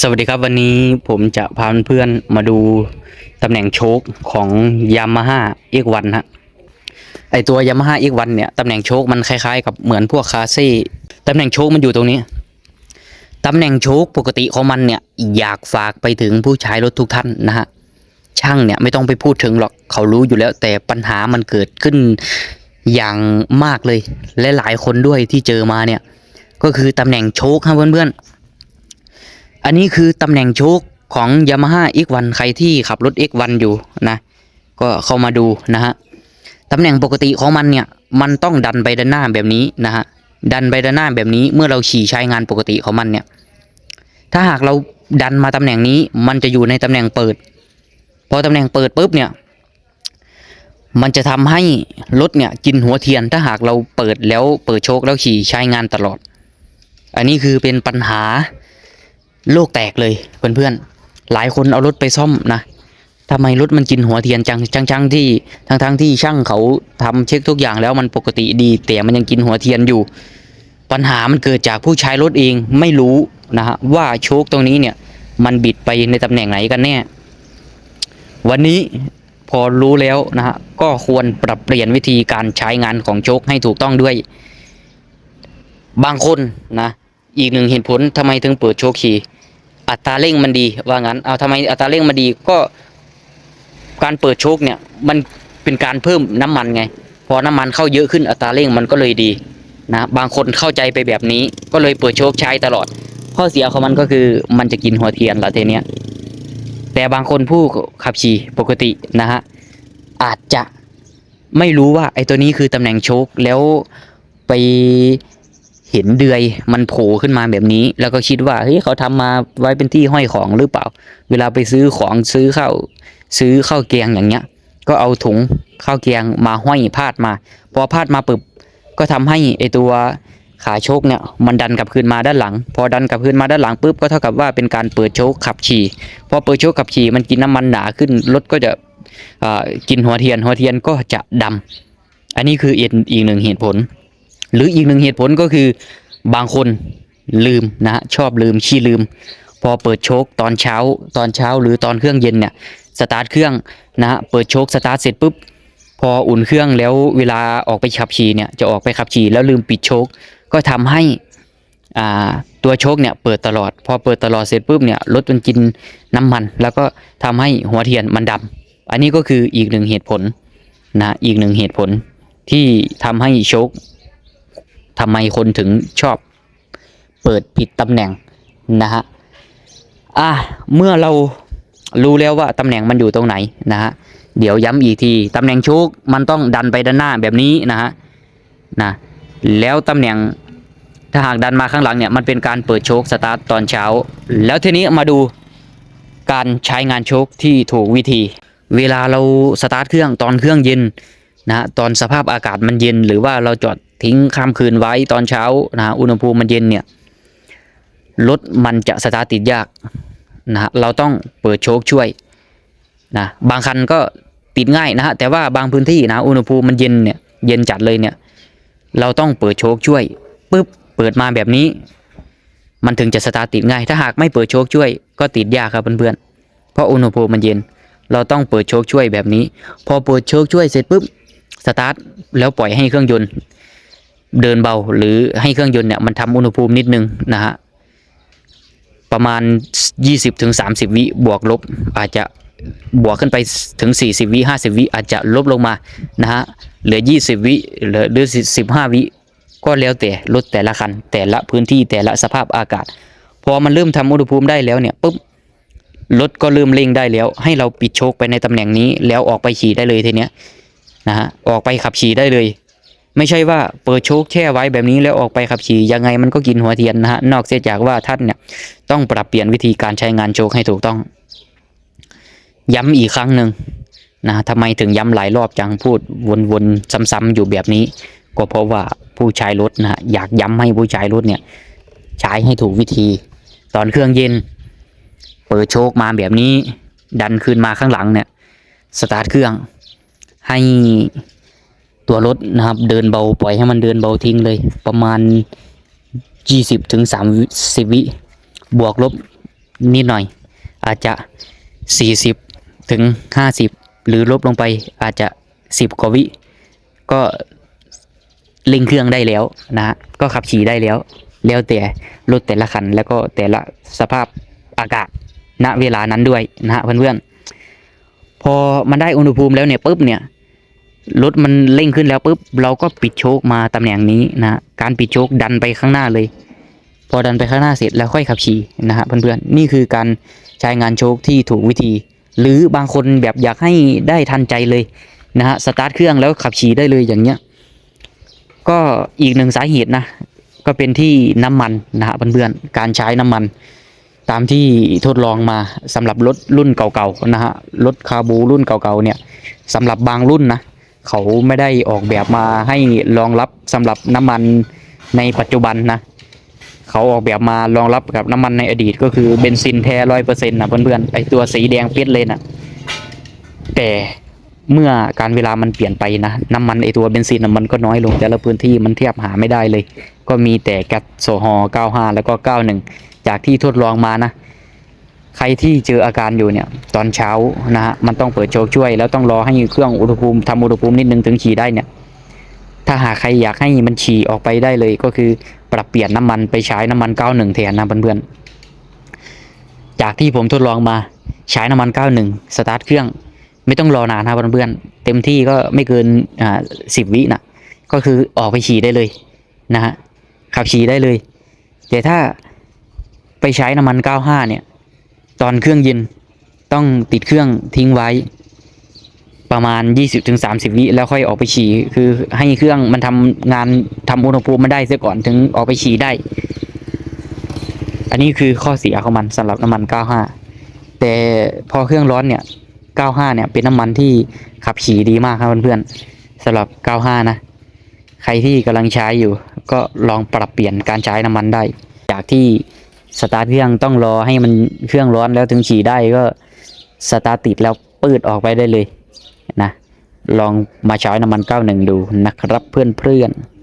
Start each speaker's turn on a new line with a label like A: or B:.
A: สวัสดีครับวันนี้ผมจะพาเพื่อนมาดูตำแหน่งโชคของยามาฮ่าเอ็กวันฮะไอตัวยามาฮ่าเอ็กวันเนี่ยตำแหน่งโชคมันคล้ายๆ กับเหมือนพวกคาเซ่ตำแหน่งโชคมันอยู่ตรงนี้ตำแหน่งโชคปกติของมันเนี่ยอยากฝากไปถึงผู้ใช้รถทุกท่านนะฮะช่างเนี่ยไม่ต้องไปพูดถึงหรอกเขารู้อยู่แล้ว แต่ปัญหามันเกิดขึ้นอย่างมากเลย และหลายคนด้วยที่เจอมาเนี่ยก็คือตำแหน่งโชคครับเพื่อนๆ อันนี้คือตำแหน่งโชคของ Yamaha X1 ใครที่ขับรถ X1 อยู่นะ ก็เข้ามาดูนะฮะตำแหน่งปกติของมันเนี่ย มันต้องดันไปด้านหน้าแบบนี้นะฮะ ดันไปด้านหน้าแบบนี้เมื่อเราขี่ใช้งานปกติของมันเนี่ย ถ้าหากเราดันมาตำแหน่งนี้ มันจะอยู่ในตำแหน่งเปิด พอตำแหน่งเปิดปุ๊บเนี่ย มันจะทำให้รถเนี่ยกินหัวเทียน ถ้าหากเราเปิดแล้วเปิดโชคแล้วขี่ใช้งานตลอด อันนี้คือเป็นปัญหา โลกแตกเลยเพื่อนๆหลายคนเอารถไปซ่อมนะทำไมรถมันกินหัวเทียนจังจังจังที่ทั้งทั้งที่ช่างเขาทำเช็คทุกอย่างแล้วมันปกติดี แต่มันยังกินหัวเทียนอยู่ ปัญหามันเกิดจากผู้ใช้รถเองไม่รู้นะฮะว่าโชคตรงนี้เนี่ย มันบิดไปในตำแหน่งไหนกันแน่ วันนี้พอรู้แล้วนะฮะก็ควรปรับเปลี่ยนวิธีการใช้งานของโชคให้ถูกต้องด้วย บางคนนะ อีกหนึ่งเหตุผลทำไมถึงเปิดโชคขี่ อัตราเร่งมันดีว่างั้นเอาทำไมอัตราเร่งมันดีก็การเปิดโชคเนี่ยมันเป็นการเพิ่มน้ำมันไง พอน้ำมันเข้าเยอะขึ้นอัตราเร่งมันก็เลยดีนะบางคนเข้าใจไปแบบนี้ก็เลยเปิดโชคใช้ตลอด ข้อเสียของมันก็คือมันจะกินหัวเทียนละเทเนี้ยแต่บางคนผู้ขับขี่ปกตินะฮะอาจจะไม่รู้ว่าไอ้ตัวนี้คือตำแหน่งโชคแล้วไป เห็นเดือยมันโผล่ขึ้นมาแบบนี้ แล้วก็คิดว่าเฮ้ยเขาทำมาไว้เป็นที่ห้อยของหรือเปล่า เวลาไปซื้อของซื้อข้าวซื้อข้าวแกงอย่างเงี้ย ก็เอาถุงข้าวแกงมาห้อยพาดมา พอพาดมาปึบก็ทำให้ไอตัวขาโชคเนี่ยมันดันกลับคืนมาด้านหลัง พอดันกลับคืนมาด้านหลังปุ๊บก็เท่ากับว่าเป็นการเปิดโชคขับขี่พอเปิดโชคขับขี่มันกินน้ำมันหนาขึ้นรถก็จะกินหัวเทียนหัวเทียนก็จะดำอันนี้คืออีกหนึ่งเหตุผล หรืออีกหนึ่งเหตุผลก็คือบางคนลืมนะชอบลืมขี้ลืม พอเปิดโชคตอนเช้าตอนเช้าหรือตอนเครื่องเย็นเนี่ยสตาร์ทเครื่องนะเปิดโชคสตาร์ทเสร็จปุ๊บพออุ่นเครื่องแล้วเวลาออกไปขับขี่เนี่ยจะออกไปขับขี่แล้วลืมปิดโชคก็ทำให้อ่าตัวโชคเนี่ยเปิดตลอด พอเปิดตลอดเสร็จปุ๊บเนี่ยรถมันกินน้ำมัน แล้วก็ทำให้หัวเทียนมันดำอันนี้ก็คืออีกหนึ่งเหตุผลนะอีกหนึ่งเหตุผลที่ทำให้โชค ทำไมคนถึงชอบเปิดผิดตำแหน่งนะฮะอะเมื่อเรารู้แล้วว่าตำแหน่งมันอยู่ตรงไหนนะฮะเดี๋ยวย้ำอีกทีตำแหน่งโชคมันต้องดันไปด้านหน้าแบบนี้นะฮะนะแล้วตำแหน่งถ้าหากดันมาข้างหลังเนี่ยมันเป็นการเปิดโชคสตาร์ทตอนเช้า แล้วทีนี้มาดูการใช้งานโชคที่ถูกวิธี เวลาเราสตาร์ทเครื่องตอนเครื่องเย็นนะฮะตอนสภาพอากาศมันเย็น หรือว่าเราจอด ทิ้งข้ามคืนไว้ตอนเช้านะฮะอุณหภูมิมันเย็นเนี่ยรถมันจะสตาร์ติดยากนะฮะเราต้องเปิดโชคช่วยนะบางคันก็ติดง่ายนะฮะแต่ว่าบางพื้นที่นะอุณหภูมิมันเย็นเนี่ยเย็นจัดเลยเนี่ยเราต้องเปิดโชคช่วยปุ๊บเปิดมาแบบนี้ มันถึงจะสตาร์ติดง่าย ถ้าหากไม่เปิดโชคช่วย ก็ติดยากครับเพื่อนๆเพราะอุณหภูมิมันเย็น เราต้องเปิดโชคช่วยแบบนี้ พอเปิดโชคช่วยเสร็จปุ๊บสตาร์ทแล้วปล่อยให้เครื่องยนต์ เดินเบาหรือให้เครื่องยนต์เนี่ยมันทำอุณหภูมินิดนึงนะฮะประมาณ 20ถึง30 วิบวกลบอาจจะบวกขึ้นไปถึง 40 วิ 50 วิ อาจจะลบลงมานะฮะเหลือ 20 วิเหลือหรือ 15 วิ ก็แล้วแต่รถแต่ละคัน แต่ละพื้นที่แต่ละสภาพอากาศ พอมันเริ่มทำอุณหภูมิได้แล้วเนี่ยปุ๊บรถก็เริ่มเร่งได้แล้ว ให้เราปิดโชคไปในตำแหน่งนี้แล้วออกไปขี่ได้เลยทีเนี้ยนะฮะออกไปขับขี่ได้เลย ไม่ใช่ว่าเปิดโชคแช่ไว้แบบนี้แล้วออกไปขับขี่ยังไงมันก็กินหัวเทียนนะฮะนอกเสียจากว่าท่านเนี่ยต้องปรับเปลี่ยนวิธีการใช้งานโชคให้ถูกต้อง ย้ำอีกครั้งหนึ่งนะทำไมถึงย้ำหลายรอบจังพูดวนๆซ้ำๆอยู่แบบนี้ ก็เพราะว่าผู้ใช้รถนะฮะอยากย้ำให้ผู้ใช้รถเนี่ยใช้ให้ถูกวิธี ตอนเครื่องเย็น เปิดโชคมาแบบนี้ ดันคืนมาข้างหลังเนี่ยสตาร์ทเครื่องให้ ตัวรถนะครับ เดินเบาปล่อยให้มันเดินเบาทิ้งเลย ประมาณ 20ถึง30 วิบวกลบนิดหน่อย อาจจะ 40ถึง50 หรือลบลงไปอาจจะ 10 กว่าวิ ก็เร่งเครื่องได้แล้วนะฮะก็ขับขี่ได้แล้ว แล้วแต่รถแต่ละคันแล้วก็แต่ละสภาพอากาศณเวลานั้นด้วยนะฮะเพื่อนๆพอมันได้อุณหภูมิแล้วเนี่ยปุ๊บเนี่ย รถมันเร่งขึ้นแล้วปุ๊บเราก็ปิดโชคมาตำแหน่งนี้นะการปิดโชคดันไปข้างหน้าเลย พอดันไปข้างหน้าเสร็จแล้วค่อยขับขี่นะฮะเพื่อนๆนี่คือการใช้งานโชคที่ถูกวิธี หรือบางคนแบบอยากให้ได้ทันใจเลยนะฮะสตาร์ทเครื่องแล้วขับขี่ได้เลยอย่างเงี้ยก็อีกหนึ่งสาเหตุนะก็เป็นที่น้ำมันนะฮะเพื่อนๆการใช้น้ำมัน ตามที่ทดลองมาสำหรับรถรุ่นเก่าๆนะฮะรถคาบูรุ่นเก่าๆเนี่ยสำหรับบางรุ่นนะ เขาไม่ได้ออกแบบมาให้รองรับสำหรับน้ำมันในปัจจุบันนะ เขาออกแบบมารองรับกับน้ำมันในอดีตก็คือเบนซินแท้ร้อยเปอร์เซ็นต์นะเพื่อนๆไอตัวสีแดงเปียดเลยนะแต่เมื่อการเวลามันเปลี่ยนไปนะน้ำมันไอตัวเบนซินมันก็น้อยลงแต่ละพื้นที่มันเทียบหาไม่ได้เลย ก็มีแต่แก๊สโซฮอล์95 แล้วก็ 91 จากที่ทดลองมานะ ใครที่เจออาการอยู่เนี่ยตอนเช้านะฮะมันต้องเปิดโชคช่วย แล้วต้องรอให้เครื่องอุณหภูมิทำอุณหภูมินิดนึงถึงขี่ได้เนี่ยถ้าหากใครอยากให้มันฉี่ออกไปได้เลยก็คือปรับเปลี่ยนน้ำมันไปใช้น้ำมัน91แทนนะเพื่อนๆจากที่ผมทดลองมาใช้น้ำมัน91สตาร์ทเครื่องไม่ต้องรอนานนะเพื่อนๆเต็มที่ก็ไม่เกินอ่าสิบวินะก็คือออกไปฉี่ได้เลยนะฮะขับฉี่ได้เลย แต่ถ้าไปใช้น้ำมัน 95 เนี่ย ตอนเครื่องเย็นต้องติดเครื่องทิ้งไว้ ประมาณ 20-30 วิแล้วค่อยออกไปฉี่คือให้เครื่องมันทำงานทำอุณหภูมิมันได้เสียก่อนถึงออกไปฉี่ได้ อันนี้คือข้อเสียของมันสำหรับน้ำมัน 95 แต่พอเครื่องร้อนเนี่ย 95 เนี่ยเป็นน้ำมันที่ขับขี่ดีมากครับเพื่อนๆสำหรับ 95 นะ ใครที่กำลังใช้อยู่ ก็ลองปรับเปลี่ยนการใช้น้ำมันได้ จากที่ สตาร์ทเครื่องต้องรอให้มันเครื่องร้อนแล้วถึงขี่ได้ก็สตาร์ทติดแล้วปืดออกไปได้เลยนะลองมาใช้น้ำมันเก้าหนึ่งดูนะครับเพื่อนๆ